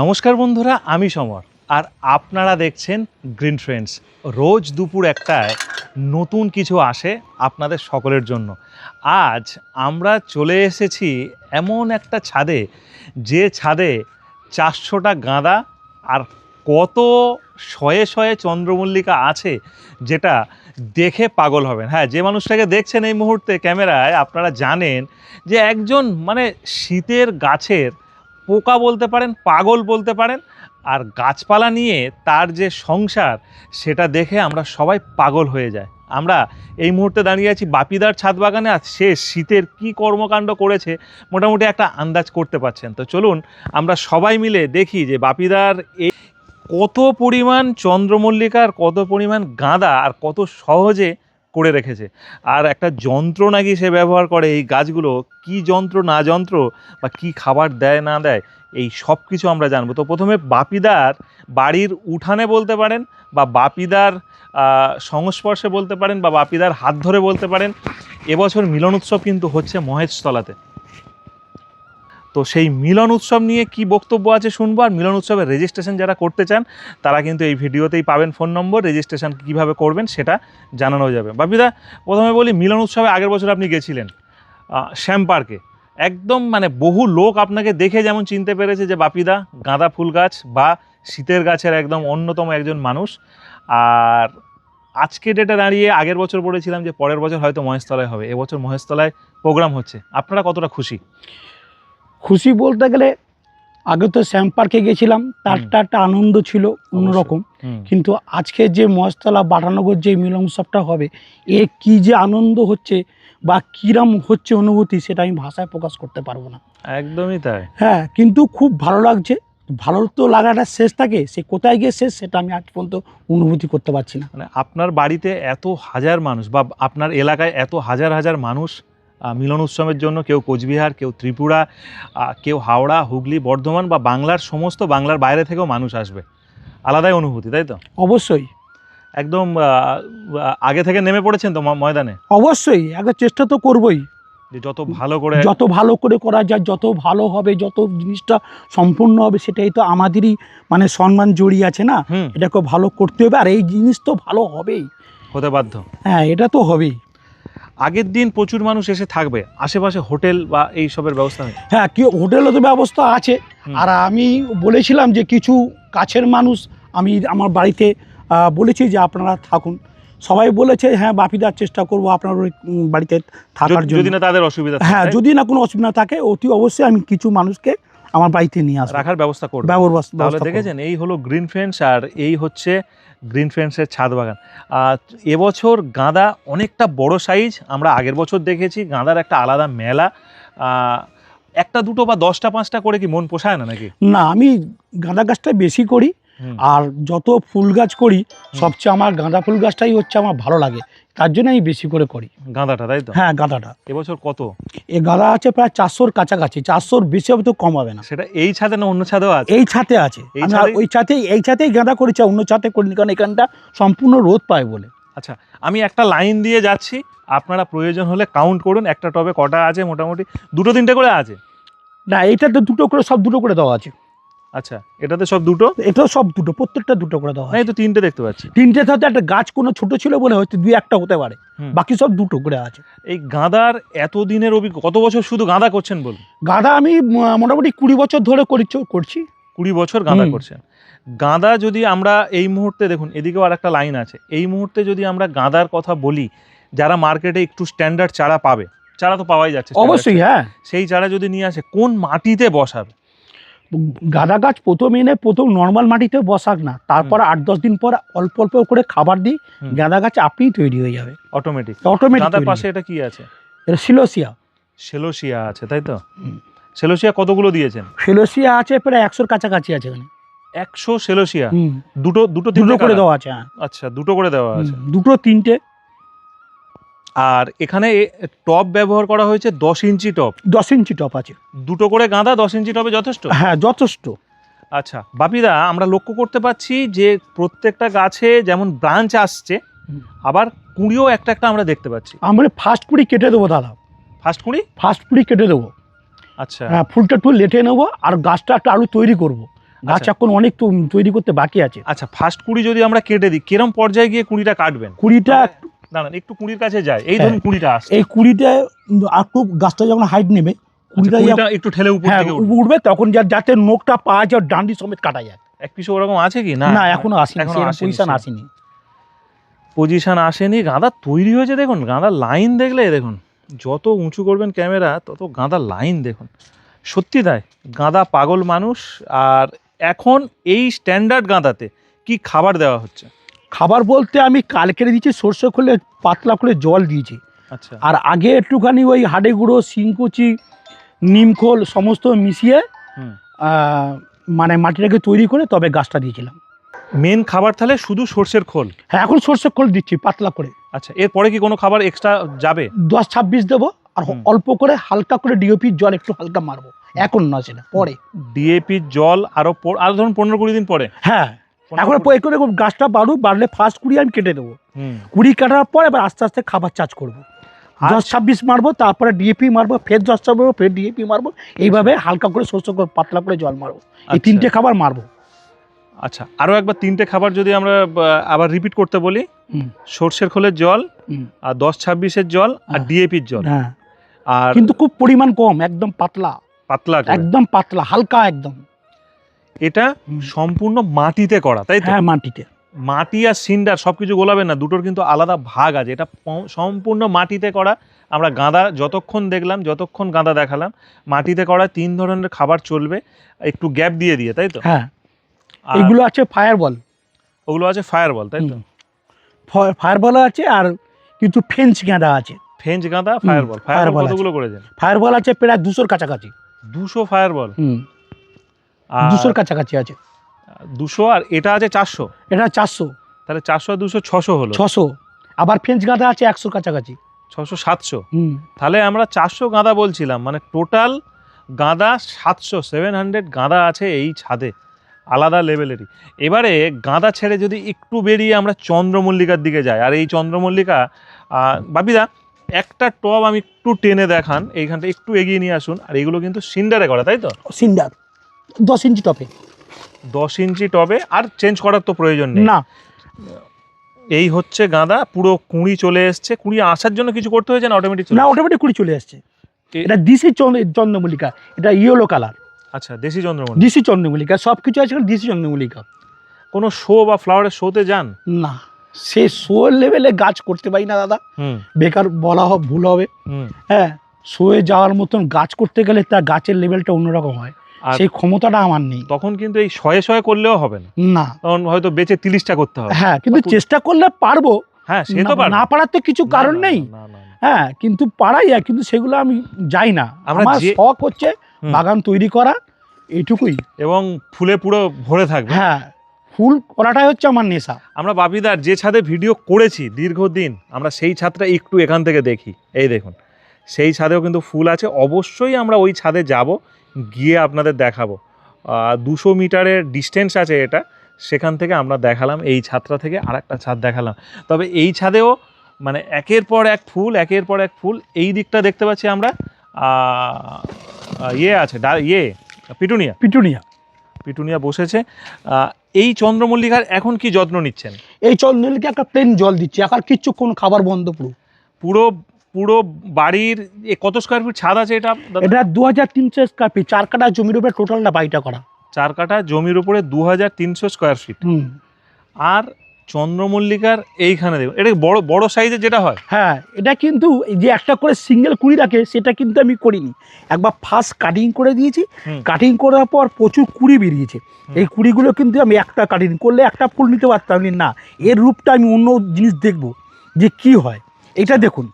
নমস্কার বন্ধুরা, আমি সমর। আর আপনারা দেখছেন গ্রিন ফ্রেন্ডস রোজ দুপুর একটায় নতুন কিছু আসে আপনাদের সকলের জন্য। আজ আমরা চলে এসেছি এমন একটা ছাদে, যে ছাদে চারশোটা গাঁদা আর কত শয়ে শয়ে চন্দ্রমল্লিকা আছে, যেটা দেখে পাগল হবেন। হ্যাঁ যে মানুষটাকে দেখছেন এই মুহূর্তে ক্যামেরায়, আপনারা জানেন যে একজন মানে শীতের গাছের পোকা বলতে পারেন, পাগল বলতে পারেন, আর গাছপালা নিয়ে তার যে সংসার, সেটা দেখে আমরা সবাই পাগল হয়ে যায় আমরা এই মুহূর্তে দাঁড়িয়ে আছি বাপিদার ছাদ বাগানে, আর সে শীতের কি কর্মকাণ্ড করেছে, মোটামুটি একটা আন্দাজ করতে পারছেন। তো চলুন, আমরা সবাই মিলে দেখি যে বাপিদার এই কত পরিমাণ চন্দ্রমল্লিকার, কত পরিমাণ গাঁদা, আর কত সহজে করে রেখেছে। আর একটা যন্ত্র নাকি সে ব্যবহার করে এই গাছগুলো, কি যন্ত্র না যন্ত্র বা কি খাবার দেয় না দেয়, এই সব কিছু আমরা জানব। তো প্রথমে বাপিদার বাড়ির উঠানে বলতে পারেন বা বাপিদার সংস্পর্শে বলতে পারেন বা বাপিদার হাত ধরে বলতে পারেন, এবছর মিলন উৎসব কিন্তু হচ্ছে মহেশতলাতে। তো সেই মিলন উৎসব নিয়ে কি বক্তব্য আছে শুনব? আর মিলন উৎসবের রেজিস্ট্রেশন যারা করতে চান, তারা কিন্তু এই ভিডিওতেই পাবেন ফোন নম্বর রেজিস্ট্রেশন কীভাবে করবেন সেটা জানানো যাবে। বাপিদা, প্রথমে বলি, মিলন উৎসবে আগের বছর আপনি গেছিলেন শ্যাম পার্কে। একদম মানে বহু লোক আপনাকে দেখে যেমন চিনতে পেরেছে যে বাপিদা, গাঁদা ফুল গাছ বা শীতের গাছের একদম অন্যতম একজন মানুষ। আর আজকে ডেটে দাঁড়িয়ে আগের বছর বলেছিলাম যে পরের বছর হয়তো মহেশতলায় হবে, এবছর মহেশতলায় প্রোগ্রাম হচ্ছে। আপনারা কতটা খুশি? খুশি বলতে গেলে আগে তো শ্যাম পার্কে গেছিলাম তারটা একটা আনন্দ ছিল অন্যরকম। কিন্তু আজকে যে মহেশতলা বাটানগর যে মিলন উৎসবটা হবে এ কি যে আনন্দ হচ্ছে বা কিরম হচ্ছে অনুভূতি সেটা আমি ভাষায় প্রকাশ করতে পারব না। একদমই তাই। হ্যাঁ কিন্তু খুব ভালো লাগছে। ভালো তো লাগাটা শেষ থাকে সে কোথায় গিয়ে শেষ সেটা আমি আজ পর্যন্ত অনুভূতি করতে পারছি না। মানে আপনার বাড়িতে এত হাজার মানুষ বা আপনার এলাকায় এত হাজার হাজার মানুষ মিলন উৎসবের জন্য কেউ কোচবিহার কেউ ত্রিপুরা কেউ হাওড়া হুগলি বর্ধমান বা বাংলার সমস্ত বাংলার বাইরে থেকেও মানুষ আসবে। আলাদাই অনুভূতি তাই তো? অবশ্যই। একদম আগে থেকে নেমে পড়েছেন তো ময়দানে? অবশ্যই একবার চেষ্টা তো করবই। যে যত ভালো করে যত ভালো করে করা যায় যত ভালো হবে যত জিনিসটা সম্পূর্ণ হবে সেটাই তো আমাদেরই মানে সম্মান জড়িয়ে আছে না? এটাকে ভালো করতে হবে আর এই জিনিস তো ভালো হবেই। হতে বাধ্য। হ্যাঁ এটা তো হবেই। আগের দিন প্রচুর মানুষ এসে থাকবে। আশেপাশে হোটেল বা এই সবের ব্যবস্থা নেই? হ্যাঁ কি হোটেলও তো ব্যবস্থা আছে। আর আমি বলেছিলাম যে কিছু কাছের মানুষ আমি আমার বাড়িতে বলেছি যে আপনারা থাকুন। সবাই বলেছে হ্যাঁ বাপিদার চেষ্টা করব আপনার ওই, বাড়িতে থাকার যদি- জন্য। যদি না তাদের অসুবিধা হ্যাঁ যদি না কোনো অসুবিধা থাকে অতি অবশ্যই আমি কিছু মানুষকে আমার বাড়িতে নিয়ে আসব। রাখার ব্যবস্থা করব। দেখেছেন এই হলো গ্রিন ফ্রেন্ডস আর এই হচ্ছে গ্রিন ফ্রেন্ডসের ছাদ বাগান। আর এবছর গাঁদা অনেকটা বড় সাইজ আমরা আগের বছর দেখেছি, গাঁদার একটা আলাদা মেলা। একটা দুটো বা দশটা পাঁচটা করে কি মন পোষায় না নাকি? না, আমি গাঁদা গাছটা বেশি করি আর যত ফুল গাছ করি সবচেয়ে আমার গাঁদা ফুল গাছটাই হচ্ছে আমার ভালো লাগে। তার জন্য আমি বেশি করে করি। গাঁদাটা তাই তো? হ্যাঁ গাঁদাটা। এবছর কত? এ গাঁদা আছে প্রায় চারশোর কাছাকাছি। চারশোর বেশি হবে তো কম হবে না। সেটা এই ছাদে না অন্য ছাদেও আছে? এই ছাতে আছে। ছাদেই? ওই ছাতেই এই ছাতেই গাঁদা করেছি অন্য ছাতে করিনি কারণ এখানটা সম্পূর্ণ রোদ পায় বলে। আচ্ছা আমি একটা লাইন দিয়ে যাচ্ছি। আপনারা প্রয়োজন হলে কাউন্ট করুন। একটা টবে কটা আছে মোটামুটি? দুটো তিনটে করে আছে? না এইটাতে দুটো করে সব দুটো করে দেওয়া আছে। আচ্ছা এটাতে সব দুটো? এটাও সব দুটো প্রত্যেকটা দুটো করে দেওয়া এই তো তিনটে দেখতে পাচ্ছি। তিনটে সাথে একটা গাছ কোনো ছোট ছিল বলে হয়তো দুই একটা হতে পারে। বাকি সব দুটো করে আছে। এই গাঁদার এত দিনের অভিজ্ঞ কত বছর শুধু গাঁদা করছেন বলুন? গাঁদা আমি মোটামুটি কুড়ি বছর ধরে করছি করছি। কুড়ি বছর গাঁদা করছেন। গাঁদা যদি আমরা এই মুহূর্তে দেখুন এদিকেও আর একটা লাইন আছে। এই মুহূর্তে যদি আমরা গাঁদার কথা বলি যারা মার্কেটে একটু স্ট্যান্ডার্ড চারা পাবে চারা তো পাওয়াই যাচ্ছে অবশ্যই হ্যাঁ। সেই চারা যদি নিয়ে আসে কোন মাটিতে বসাবে? গাঁদা গাছ প্রথম এনে প্রথম নর্মাল মাটিতে বসাক না। তারপর আট দশ দিন পর অল্প অল্প করে খাবার দিই গাঁদা গাছ আপনিই তৈরি হয়ে যাবে। অটোমেটিক অটোমেটিক গাঁদার পাশে এটা কি আছে? এটা সিলোসিয়া সেলোসিয়া আছে তাই তো। সেলোসিয়া কতগুলো দিয়েছেন? সিলোসিয়া আছে প্রায় একশোর কাছাকাছি আছে এখানে একশো সেলোসিয়া দুটো দুটো দুটো করে দেওয়া আছে হ্যাঁ। আচ্ছা দুটো করে দেওয়া আছে। দুটো তিনটে। আর এখানে টপ ব্যবহার করা হয়েছে দশ ইঞ্চি টপ। দশ ইঞ্চি টপ আছে। দুটো করে গাঁদা দশ ইঞ্চি টবে যথেষ্ট? হ্যাঁ যথেষ্ট। আচ্ছা বাপিদা আমরা লক্ষ্য করতে পারছি যে প্রত্যেকটা গাছে যেমন ব্রাঞ্চ আসছে আবার কুঁড়িও একটা একটা আমরা দেখতে পাচ্ছি। আমরা ফার্স্ট কুড়ি কেটে দেবো দাদা। ফার্স্ট কুঁড়ি? ফার্স্ট কুড়ি কেটে দেবো। আচ্ছা। হ্যাঁ ফুলটা একটু লেটে নেব আর গাছটা একটা আরও তৈরি করব। গাছ আচ্ছা। এখন অনেক তৈরি করতে বাকি আছে। আচ্ছা ফার্স্ট কুড়ি যদি আমরা কেটে দিই কিরম পর্যায়ে গিয়ে কুড়িটা কাটবেন? কুড়িটা দাঁড়ান একটু কুড়ির কাছে যায় এই হ্যাঁ। ধরুন কুড়িটা আসছে। এই কুড়িটা গাছটা যখন হাইট নেবে কুড়িটা কুড়িটা একটু ঠেলে উপর হ্যাঁ থেকে উঠবে। উঠবে তখন যাতে নোকটা পাওয়া যায় ডান্ডি সমেত কাটা যায়। এক পিস ওরকম আছে কি? না। না এখনও আসেনি এখনও পজিশন আসেনি পজিশন আসেনি। গাঁদা তৈরি হয়েছে দেখুন গাঁদার লাইন দেখলে দেখুন যত উঁচু করবেন ক্যামেরা তত গাঁদার লাইন দেখুন। সত্যি তাই গাঁদা পাগল মানুষ আর এখন এই স্ট্যান্ডার্ড গাঁদাতে কি খাবার দেওয়া হচ্ছে? খাবার বলতে আমি কালকের দিয়েছি সর্ষে খোলে পাতলা করে জল দিয়েছি। আচ্ছা। আর আগে একটুখানি ওই হাডে গুঁড়ো শিংকুচি নিমখোল সমস্ত মিশিয়ে মানে মাটিটাকে তৈরি করে তবে গাছটা দিয়েছিলাম। মেন খাবার তাহলে শুধু সর্ষের খোল? হ্যাঁ এখন সর্ষে খোল দিচ্ছি পাতলা করে। আচ্ছা এরপরে কি কোনো খাবার এক্সট্রা যাবে? দশ ছাব্বিশ দেবো আর অল্প করে হালকা করে ডিওপির জল একটু হালকা মারবো। এখন না সেটা পরে। ডিএপি জল আরও আরও ধরুন পনেরো কুড়ি দিন পরে। হ্যাঁ। এখন কুড়ি- করে গাছটা বাড়ুক বাড়লে ফার্স্ট কুড়ি আমি কেটে দেবো। কুড়ি কাটার পর এবার আস্তে আস্তে খাবার চার্জ করব। আর- দশ ছাব্বিশ মারবো তারপরে ডিএপি মারবো ফের দশ ছাব্বিশ ফের ডিএপি মারবো এইভাবে হালকা করে শস্য করে পাতলা করে জল মারবো। এই আচ্ছা। তিনটে খাবার মারবো। আচ্ছা আরও একবার তিনটে খাবার যদি আমরা আবার রিপিট করতে বলি হুম। সর্ষের খোলের জল। আর দশ ছাব্বিশের জল আর। ডিএপির জল। হ্যাঁ। আর কিন্তু খুব পরিমাণ কম একদম পাতলা। পাতলা একদম পাতলা হালকা একদম। এটা সম্পূর্ণ মাটিতে করা তাই তো? হ্যাঁ মাটিতে। মাটি আর সিন্ডার সবকিছু গোলাবেন না দুটোর কিন্তু আলাদা ভাগ আছে। এটা সম্পূর্ণ মাটিতে করা। আমরা গাঁদা যতক্ষণ দেখলাম যতক্ষণ গাঁদা দেখালাম মাটিতে করা তিন ধরনের খাবার চলবে একটু গ্যাপ দিয়ে দিয়ে তাই তো? হ্যাঁ। এগুলো আছে ফায়ার বল ওগুলো আছে ফায়ার বল তাই তো? ফায়ার বল আছে আর কিন্তু ফেন্স গাঁদা আছে। ফেঞ্চ গাঁদা ফায়ার বল ফায়ার বল। কতগুলো করেছেন ফায়ার বল আছে প্রায় দুশোর কাছাকাছি। দুশো ফায়ার বল হুম। দুশোর কাছাকাছি আছে। দুশো আর এটা আছে চারশো? এটা চারশো। তাহলে চারশো আর দুশো ছশো হলো। ছশো। আবার ফেন্স গাঁদা আছে একশোর কাছাকাছি। ছশো সাতশো? হুম। তাহলে আমরা চারশো গাঁদা বলছিলাম মানে টোটাল গাঁদা সাতশো সেভেন হান্ড্রেড গাঁদা আছে এই ছাদে আলাদা লেভেলেরই। এবারে গাঁদা ছেড়ে যদি একটু বেরিয়ে আমরা চন্দ্রমল্লিকার দিকে যাই আর এই চন্দ্রমল্লিকা বাপিদা একটা টব আমি একটু টেনে দেখান এইখানটা একটু এগিয়ে নিয়ে আসুন আর এগুলো কিন্তু সিন্ডারে করা তাই তো? সিন্ডার। দশ ইঞ্চি টপে। দশ ইঞ্চি টবে আর চেঞ্জ করার তো প্রয়োজন নেই। না। এই হচ্ছে গাঁদা পুরো কুঁড়ি চলে এসছে। কুঁড়ি আসার জন্য কিছু করতে হয়েছে না অটোমেটিক না অটোমেটিক কুঁড়ি চলে আসছে এটা দিশি চন্দ্র- চন্দ্রমল্লিকা এটা ইয়েলো কালার আচ্ছা দেশি চন্দ্রমল্লিকা। দিশি চন্দ্রমল্লিকা সব কিছু আছে দিশি চন্দ্রমল্লিকা। কোনো শো বা ফ্লাওয়ারের শোতে যান? না। সে শো লেভেলে গাছ করতে পারি না দাদা। বেকার বলা ভুল হবে। হ্যাঁ শোয়ে যাওয়ার মতন গাছ করতে গেলে তার গাছের লেভেলটা অন্যরকম হয়। আর সেই ক্ষমতাটা আমার নেই। তখন কিন্তু এই শয়ে শয়ে করলেও হবে না। না। তখন হয়তো বেঁচে তিরিশটা করতে হবে। হ্যাঁ কিন্তু চেষ্টা করলে পারব। হ্যাঁ সে তো না-। পারার তো কিছু কারণ নেই। হ্যাঁ কিন্তু পারাই আর কিন্তু সেগুলো আমি যাই না। আমার শখ হচ্ছে বাগান তৈরি করা এইটুকুই। এবং ফুলে পুরো ভরে থাকবে। হ্যাঁ ফুল করাটাই হচ্ছে আমার নেশা। আমরা বাপিদার যে ছাদে ভিডিও করেছি দীর্ঘদিন আমরা সেই ছাদটা একটু এখান থেকে দেখি। এই দেখুন সেই ছাদেও কিন্তু ফুল আছে। অবশ্যই আমরা ওই ছাদে যাব। গিয়ে আপনাদের দেখাবো। দুশো মিটারের ডিস্টেন্স আছে এটা। সেখান থেকে আমরা দেখালাম এই ছাদটা থেকে আর একটা ছাদ দেখালাম। তবে এই ছাদেও মানে একের পর এক ফুল একের পর এক ফুল। এই দিকটা দেখতে পাচ্ছি আমরা ইয়ে আছে ডা ইয়ে পিটুনিয়া। পিটুনিয়া। পিটুনিয়া বসেছে। এই চন্দ্রমল্লিকার এখন কি যত্ন নিচ্ছেন? এই চন্দ্রলিকে একটা প্লেন জল দিচ্ছি। এখন কিচ্ছু কোনো খাবার বন্ধ পুরো। পুরো পুরো বাড়ির এ কত স্কোয়ার ফিট ছাদ আছে এটা এটা দু হাজার তিনশো স্কোয়ার ফিট চার কাটা জমির উপরে টোটালটা বাড়িটা করা। চার কাঠা জমির উপরে দু হাজার তিনশো স্কোয়ার ফিট আর চন্দ্রমল্লিকার এইখানে দেখুন এটা বড় বড় সাইজের যেটা হয়? হ্যাঁ এটা কিন্তু যে একটা করে সিঙ্গেল কুড়ি রাখে সেটা কিন্তু আমি করিনি। একবার ফার্স্ট কাটিং করে দিয়েছি। কাটিং করার পর প্রচুর কুড়ি বেরিয়েছে। এই কুড়িগুলো কিন্তু আমি একটা কাটিং করলে একটা ফুল নিতে পারতাম। না এর রূপটা আমি অন্য জিনিস দেখব যে কি হয়? এটা দেখুন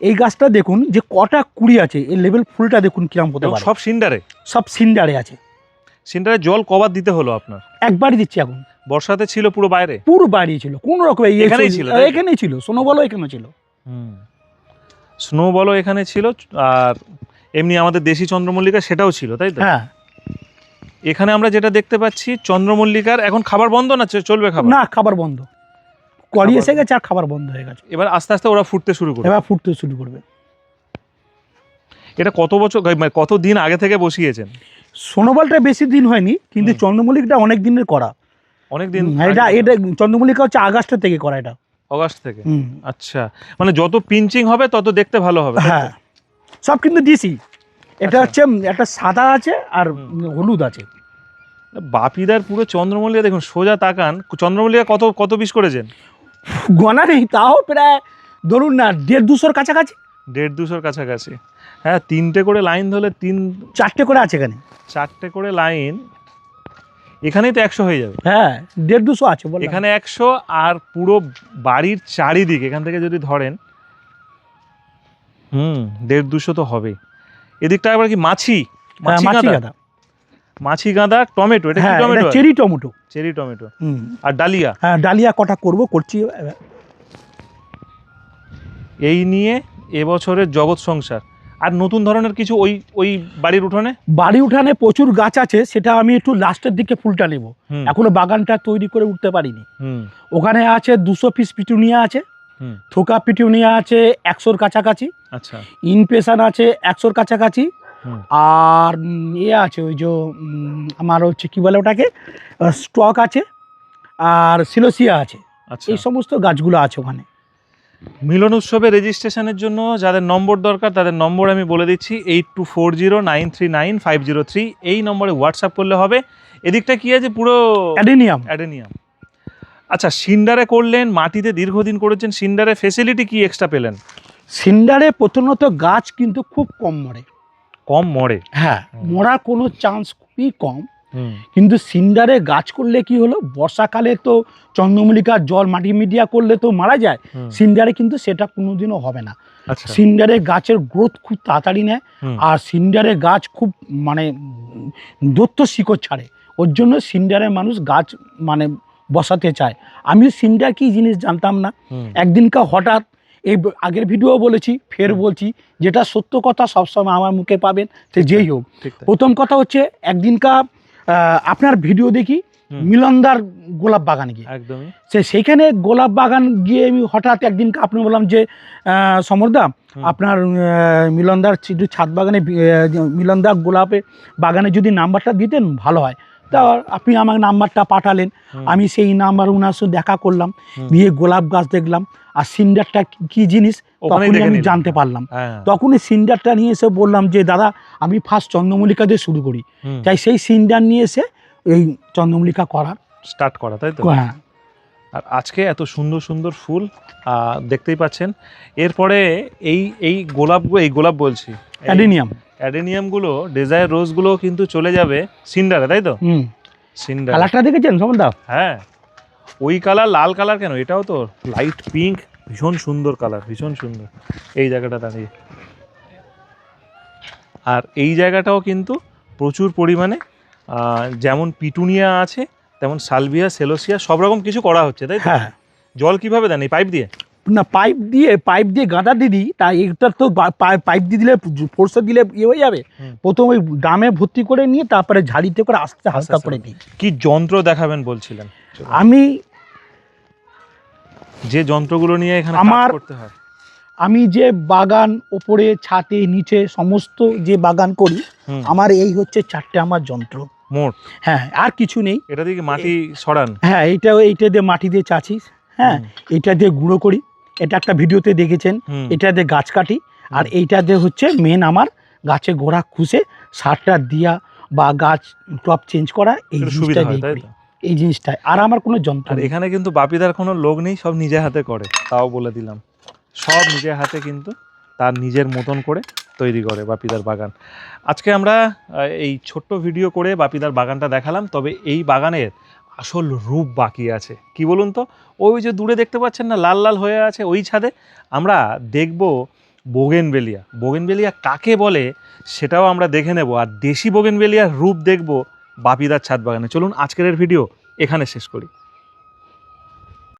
এই গাছটা দেখুন যে কটা কুড়ি আছে এই লেভেল ফুলটা দেখুন কিরম হতে পারে। সব সিন্ডারে? সব সিন্ডারে আছে। সিন্ডারে জল কবার দিতে হলো আপনার? একবারই দিচ্ছি এখন। বর্ষাতে ছিল পুরো বাইরে? পুরো বাড়ি ছিল কোন রকম এখানেই ছিল, এখানেই ছিল সোনো বলো এখানে ছিল। স্নো বলও এখানে ছিল আর এমনি আমাদের দেশি চন্দ্রমল্লিকা সেটাও ছিল তাই তো? হ্যাঁ। এখানে আমরা যেটা দেখতে পাচ্ছি চন্দ্রমল্লিকার এখন খাবার বন্ধ না চলবে খাবার? না খাবার বন্ধ। খাবার এসে গেছে আর খাবার বন্ধ হয়ে গেছে। এবার আস্তে আস্তে ওরা ফুটতে শুরু করবে। এবার ফুটতে শুরু করবে। এটা কত বছর মানে কত দিন আগে থেকে বসিয়েছেন? সোনোবলটা বেশি দিন হয়নি কিন্তু। চন্দ্রমল্লিকটা অনেক দিনের করা। অনেক দিন এটা এটা চন্দ্রমল্লিকা হচ্ছে আগস্টের থেকে করা এটা। অগাস্ট থেকে? আচ্ছা মানে যত পিঞ্চিং হবে তত দেখতে ভালো হবে হ্যাঁ। সব কিন্তু দিছি এটা আচ্ছা। হচ্ছে একটা সাদা আছে আর হলুদ আছে। বাপিদার পুরো চন্দ্রমল্লিকা দেখুন সোজা তাকান। চন্দ্রমল্লিকা কত কত পিস করেছেন? গনা নেই তাও প্রায় ধরুন না দেড় দুশোর কাছাকাছি। দেড় দুশোর কাছাকাছি। হ্যাঁ তিনটে করে লাইন ধরলে তিন চারটে করে আছে এখানে। চারটে করে লাইন এখানেই তো একশো হয়ে যাবে। হ্যাঁ দেড় দুশো আছে বললাম। এখানে একশো আর পুরো বাড়ির চারিদিক এখান থেকে যদি ধরেন হুম দেড় দুশো তো হবেই। এদিকটা আবার কি মাছি? হ্যাঁ, মাছি গাঁদা। মাছি গাঁদা টমেটো এটা কি হ্যাঁ tomato? Cherry tomato. Cherry tomato. আর ডালিয়া? হ্যাঁ ডালিয়া কটা করব করছি। এই নিয়ে এবছরের জগৎ সংসার। আর নতুন ধরনের কিছু ওই ওই বাড়ির উঠানে? বাড়ি উঠানে প্রচুর গাছ আছে সেটা আমি একটু লাস্টের দিকে ফুলটা নেব। এখনও বাগানটা তৈরি করে উঠতে পারিনি। হুম। ওখানে আছে দুশো পিস পিটুনিয়া আছে হুম। থোকা পিটুনিয়া আছে একশোর কাছাকাছি। আচ্ছা। ইনপেশন আছে একশোর কাছাকাছি। আর ইয়ে আছে ওই যে আমার হচ্ছে কি বলে ওটাকে? স্টক আছে আর সিলোসিয়া আছে। আচ্ছা। এই সমস্ত গাছগুলো আছে ওখানে। মিলন উৎসবে রেজিস্ট্রেশনের জন্য যাদের নম্বর দরকার তাদের নম্বর আমি বলে দিচ্ছি eight two four zero nine three nine five zero three এই নম্বরে হোয়াটসঅ্যাপ করলে হবে। এদিকটা কি আছে? পুরো অ্যাডেনিয়াম। অ্যাডেনিয়াম। আচ্ছা সিন্ডারে করলেন মাটিতে দীর্ঘদিন করেছেন সিন্ডারে ফেসিলিটি কি এক্সট্রা পেলেন? সিন্ডারে প্রথমত গাছ কিন্তু খুব কম মরে। কম মরে। হ্যাঁ। মরার কোনো চান্স খুবই কম। কিন্তু সিন্ডারে গাছ করলে কি হলো? বর্ষাকালে তো চন্দ্রমল্লিকার জল মাটি মিডিয়া করলে তো মারা যায়। সিন্ডারে কিন্তু সেটা কোনোদিনও হবে না। আচ্ছা। সিন্ডারে গাছের গ্রোথ খুব তাড়াতাড়ি নেয় আর সিন্ডারে গাছ খুব মানে দত্ত শিকড় ছাড়ে। ওর জন্য সিন্ডারে মানুষ গাছ মানে বসাতে চায়। আমি সিন্ডার কি জিনিস জানতাম না? একদিনকার হঠাৎ এই আগের ভিডিও বলেছি ফের বলছি যেটা সত্য কথা সবসময় আমার মুখে পাবেন সে যেই হোক। প্রথম কথা হচ্ছে একদিনকা আপনার ভিডিও দেখি মিলনদার গোলাপ বাগানে গিয়ে। একদমই। সে সেইখানে গোলাপ বাগান গিয়ে আমি হঠাৎ একদিনকে আপনি বললাম যে সমরদা আপনার মিলনদার ছাদ বাগানে মিলনদার গোলাপে বাগানে যদি নাম্বারটা দিতেন ভালো হয়। তা আপনি আমার নাম্বারটা পাঠালেন। আমি সেই নাম্বার ওনার সাথে দেখা করলাম। দিয়ে গোলাপ গাছ দেখলাম। আর সিন্ডারটা কি- জিনিস তখনই আমি জানতে পারলাম। হ্যাঁ, তখনই সিন্ডারটা নিয়ে এসে বললাম যে দাদা আমি ফার্স্ট চন্দ্রমল্লিকা দিয়ে শুরু করি। তাই সেই সিন্ডার নিয়ে এসে এই চন্দ্রমল্লিকা করার স্টার্ট করা তাই তো? হ্যাঁ। আর আজকে এত সুন্দর সুন্দর ফুল দেখতেই পাচ্ছেন। এরপরে এই এই গোলাপ এই গোলাপ বলছি অ্যাডেনিয়াম। অ্যাডেনিয়ামগুলো ডিজায়ার রোজগুলো কিন্তু চলে যাবে সিন্ডারে তাই তো? হুম। সিন্ডার। কালারটা দেখেছেন সমদা হ্যাঁ। ওই কালার লাল কালার কেন? এটাও তো লাইট পিঙ্ক ভীষণ সুন্দর কালার ভীষণ সুন্দর। এই জায়গাটা দাঁড়িয়ে। আর এই জায়গাটাও কিন্তু প্রচুর পরিমাণে যেমন পিটুনিয়া আছে তেমন সালভিয়া সেলোসিয়া সব রকম কিছু করা হচ্ছে তাই হ্যাঁ। জল কীভাবে দেন এই পাইপ দিয়ে? না পাইপ দিয়ে পাইপ দিয়ে গাঁদা দিয়ে দিই তা এটা তো পাইপ দিয়ে দিলে ফোর্সে দিলে ইয়ে হয়ে যাবে। প্রথম ওই ড্রামে ভর্তি করে নিয়ে তারপরে ঝাড়িতে করে আস্তে হালকা। করে দিই। কি যন্ত্র দেখাবেন বলছিলেন? আমি যে যন্ত্রগুলো নিয়ে এখানে আমার- করতে হয়। আমি যে বাগান ওপরে ছাতে নিচে সমস্ত যে বাগান করি আমার এই হচ্ছে চারটে আমার যন্ত্র। মোট? হ্যাঁ আর কিছু নেই। এটা দিকে মাটি সরান হ্যাঁ এইটা এইটা দিয়ে মাটি দিয়ে চাচি। হ্যাঁ এইটা দিয়ে গুঁড়ো করি। এটা একটা ভিডিওতে দেখেছেন। এটা দিয়ে গাছ কাটি। আর এইটা দিয়ে হচ্ছে মেন আমার গাছে গোড়া খুশে সারটা দিয়া বা গাছ টপ চেঞ্জ করা এই জিনিসটা সুবিধা দিয়ে এই জিনিসটাই। আর আমার কোনো যন্ত্র নেই। এখানে কিন্তু বাপিদার কোনো লোক নেই সব নিজের হাতে করে তাও বলে দিলাম। সব নিজের হাতে কিন্তু তার নিজের মতন করে তৈরি করে বাপিদার বাগান। আজকে আমরা এই ছোট্ট ভিডিও করে বাপিদার বাগানটা দেখালাম, তবে এই বাগানের আসল রূপ বাকি আছে। কি বলুন তো? ওই যে দূরে দেখতে পাচ্ছেন না, লাল লাল হয়ে আছে ওই ছাদে। আমরা দেখব বোগেনবেলিয়া। বোগেনবেলিয়া কাকে বলে সেটাও আমরা দেখে নেব। আর দেশি বোগেনবেলিয়ার রূপ দেখব বাপিদার ছাদ বাগানে। চলুন আজকের ভিডিও এখানে শেষ করি।